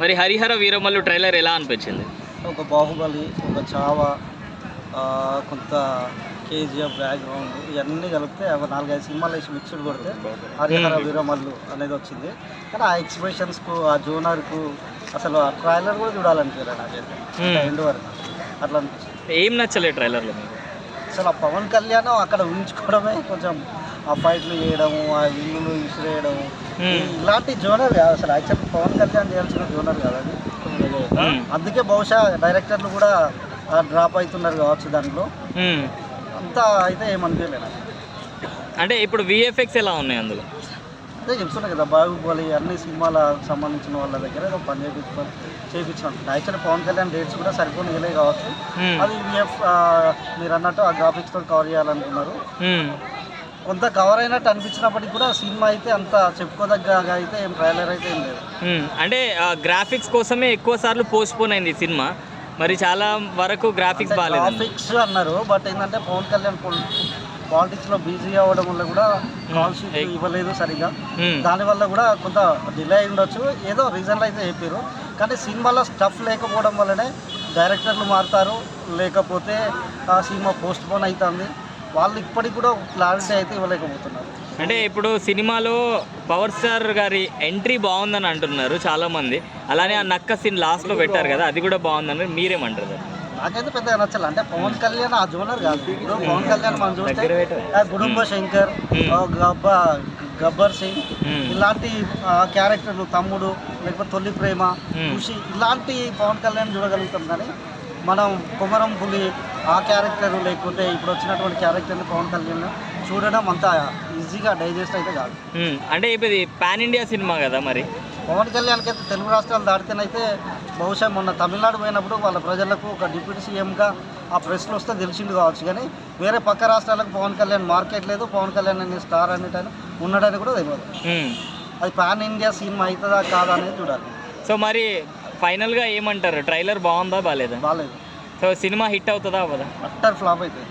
మరి హరిహర వీరమల్లు ట్రైలర్ ఎలా అనిపించింది? ఒక బాహుబలి ఒక చావా కొంత కేజీఎఫ్ బ్యాక్గ్రౌండ్ ఇవన్నీ కలిపితే ఒక నాలుగైదు సినిమాలు వేసి మిక్స్డ్ కొడితే హరిహర వీరమల్లు అనేది వచ్చింది. కానీ ఆ ఎక్స్ప్రెషన్స్కు ఆ జోనర్కు అసలు ఆ ట్రైలర్ కూడా చూడాలనిపించారు నాకైతే. ఎండ్ వరకు. అట్లా అనిపించింది. ఏం నచ్చలేదు ట్రైలర్లో అసలు ఆ పవన్ కళ్యాణ్ అక్కడ ఉంచుకోవడమే కొంచెం ఆ ఫైట్లు చేయడము ఆ ఇల్లులు విసిరేయడము ఇలాంటి జోనర్ కాదు అసలు యాక్చువల్ పవన్ కళ్యాణ్ చేయాల్సిన జోనర్ కాదు అది Hmm. అందుకే బహుశా డైరెక్టర్లు కూడా డ్రాప్ అవుతున్నారు కావచ్చు దాంట్లో మ్మ్. అంతా అయితే ఏమనిపించలేదు. అంటే ఇప్పుడు విఎఫ్ఎక్స్ ఎలా ఉన్నాయి అందులో అదే చెప్తున్నా కదా బాహుబలి అన్ని సినిమాలకు సంబంధించిన వాళ్ళ దగ్గర ఏదో పని చేయించుకొని చేయించాం యాక్చువల్లీ పవన్ కళ్యాణ్ డేట్స్ కూడా సరిపోని ఇవ్వలే కావచ్చు. అది విఎఫ్ మీరు అన్నట్టు ఆ గ్రాఫిక్స్తో కవర్ చేయాలనుకున్నారు. కొంత కవర్ అయినట్టు అనిపించినప్పటికీ కూడా సినిమా అయితే అంత చెప్పుకోదగ్గ అయితే ఏం ట్రైలర్ అయితే ఏం లేదు. అంటే గ్రాఫిక్స్ కోసమే ఎక్కువ సార్లు పోస్ట్ పోన్ అయింది ఈ సినిమా. మరి చాలా వరకు గ్రాఫిక్స్ బాగాలేదు. గ్రాఫిక్స్ అన్నారు బట్ ఏంటంటే పవన్ కళ్యాణ్ పాలిటిక్స్లో బిజీ అవ్వడం వల్ల కూడా కాల్ షీట్ ఇవ్వలేదు సరిగా దానివల్ల కూడా కొంత డిలే అయి ఉండొచ్చు. ఏదో రీజన్లు అయితే చెప్పారు. కానీ సినిమాలో స్టఫ్ లేకపోవడం వల్లనే డైరెక్టర్లు మారుతారు. లేకపోతే ఆ సినిమా పోస్ట్ పోన్ అవుతుంది. వాళ్ళు ఇప్పటికి కూడా క్లారిటీ అయితే ఇవ్వలేకపోతున్నారు. అంటే ఇప్పుడు సినిమాలో పవర్ స్టార్ గారి ఎంట్రీ బాగుందని అంటున్నారు చాలా మంది అలానే ఆ నక్క సీన్ లాస్ట్లో పెట్టారు కదా అది కూడా బాగుందని మీరేమంటారు? నాకైతే పెద్దగా నచ్చాలి అంటే పవన్ కళ్యాణ్ ఆ జోనర్ కాదు. ఇప్పుడు పవన్ కళ్యాణ్ మనం చూస్తే గుడుంబ శంకర్ గబ్బ గబ్బర్ సింగ్. ఇలాంటి క్యారెక్టర్లు తమ్ముడు లేకపోతే తొలి ప్రేమ. ఖుషి ఇలాంటి పవన్ కళ్యాణ్ చూడగలుగుతాం. కానీ మనం కుమరం పులి ఆ క్యారెక్టర్ లేకపోతే ఇప్పుడు వచ్చినటువంటి క్యారెక్టర్ని పవన్ కళ్యాణ్ చూడడం అంత ఈజీగా డైజెస్ట్ అయితే కాదు. అంటే ఇప్పుడు ఇది పాన్ ఇండియా సినిమా కదా మరి? పవన్ కళ్యాణ్కి అయితే తెలుగు రాష్ట్రాలు దాటితేనైతే బహుశా మొన్న తమిళనాడు పోయినప్పుడు వాళ్ళ ప్రజలకు ఒక డిప్యూటీ సీఎంగా ఆ ప్రెస్లో వస్తే తెలిసింది కావచ్చు. కానీ వేరే పక్క రాష్ట్రాలకు పవన్ కళ్యాణ్ మార్కెట్ లేదు పవన్ కళ్యాణ్ అనే స్టార్ అనేటని ఉన్నాడని కూడా తెలియదు. అది పాన్ ఇండియా సినిమా అవుతుందా కాదా అనేది చూడాలి. సో మరి ఫైనల్గా ఏమంటారు? ట్రైలర్ బాగుందా? బాగాలేదా? బాగాలేదు. సో సినిమా హిట్ అవుతుందా అవ్వదా? అట్టర్ ఫ్లాప్ అవుతుంది.